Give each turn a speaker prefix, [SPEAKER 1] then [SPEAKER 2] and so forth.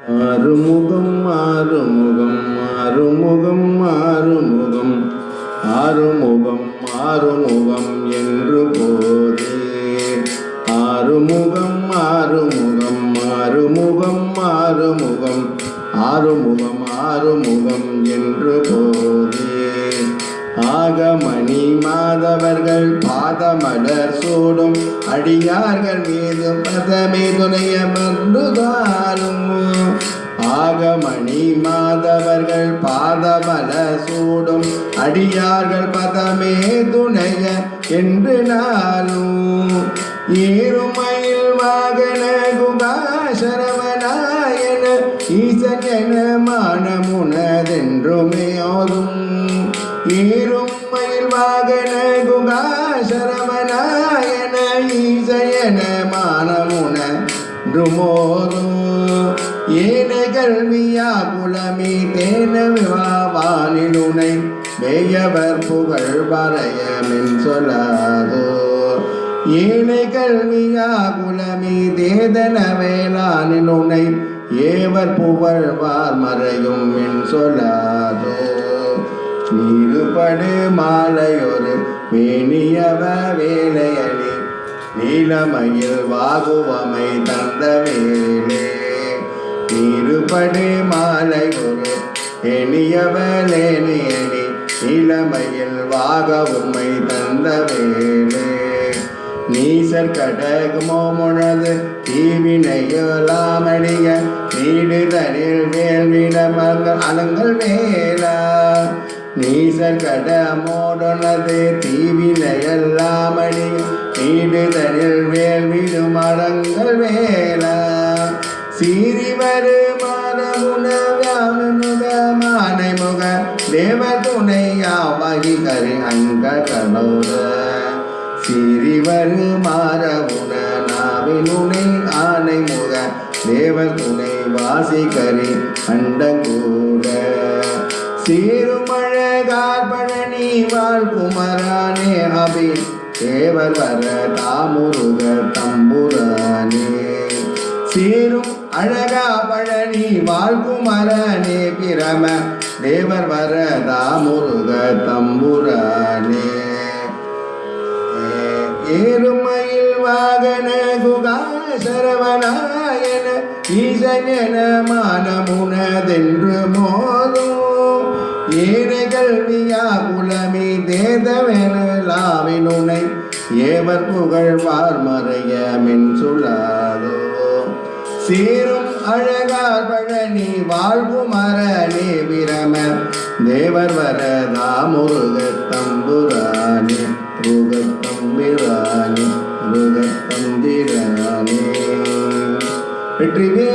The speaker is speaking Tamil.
[SPEAKER 1] ஆறுமுகம் ஆறுமுகம் ஆறுமுகம் ஆறுமுகம். ஆறுமுகம் ஆறுமுகம் என்று போதே. ஆறுமுகம் ஆறுமுகம் ஆறுமுகம் ஆறுமுகம். ஆறுமுகம் ஆறுமுகம் என்று போதே. ஆகமணி மாதவர்கள் பாதமடர் சூடும் அடியார்கள் மீது பதமே துணைய மன்றுதானும் ஆகமணி மாதவர்கள் பாதமல சூடும். அடியார்கள் பதமே துணைய என்று நாளும் ஏறுமயில் வாகன குகாசரவனாயன ஈசன் என மானமுனதென்றுமே ஓதும் ஏறும் மயில் வாகன குகாசரவனாயன ஈசயன மானமுன ருமோரும் ஏ கல்வியா குலமி தேன விவாவானிலுனை மேயவர் புகழ் வரையமின் சொல்லாதோ. ஏழை கல்வியா குலமி தேதன வேளானிலுனை ஏவர் புகழ்வார் மறையும் என் சொல்லாதோ. நீருபடு மாலையொரு பேணியவ வேலையணி நீலமையில் வாகுவமை தந்த வேலே நீருபடு மாலை ஒரு எணியவலேனி இளமையில் வாக உண்மை தந்த வேலே நீசர் கடகுமோ முழது நீடு தனில் வேள்விடமங்கள் அலங்கள் வேலா நீசர் கடமோடனது தீவினையல்லாமணிய சீரிவரு மானமுன வியாமனுக முக தேவ துணையாவகி கரி அங்க கடோர சிறிவர் மாறவுன நாவினுனை ஆனை முக தேவர் துணை வாசிகரி அண்டகூட. சீருமழகார் பழனி வாழ் அபி தேவர் வர தாமுருக வாழ்குமரனே பிரம தேவர் வரதா முருக தம்புரானே. ஏறுமையில் வாகன குகா சரவணாயன ஈசன மானமுனதென்று மோதும் ஏனை கல்வியா குலமி தேதவெனலாவினுனை ஏவர் புகழ்வார் மறைய மின் சுழாதோ சீரும் அழகார் பழனி வாழ்வுமரனே விரம தேவர் வரதா முருக தம்புரானே முருகத்தம்பிராணி முருகத்தம்பிரானே வெற்றிவே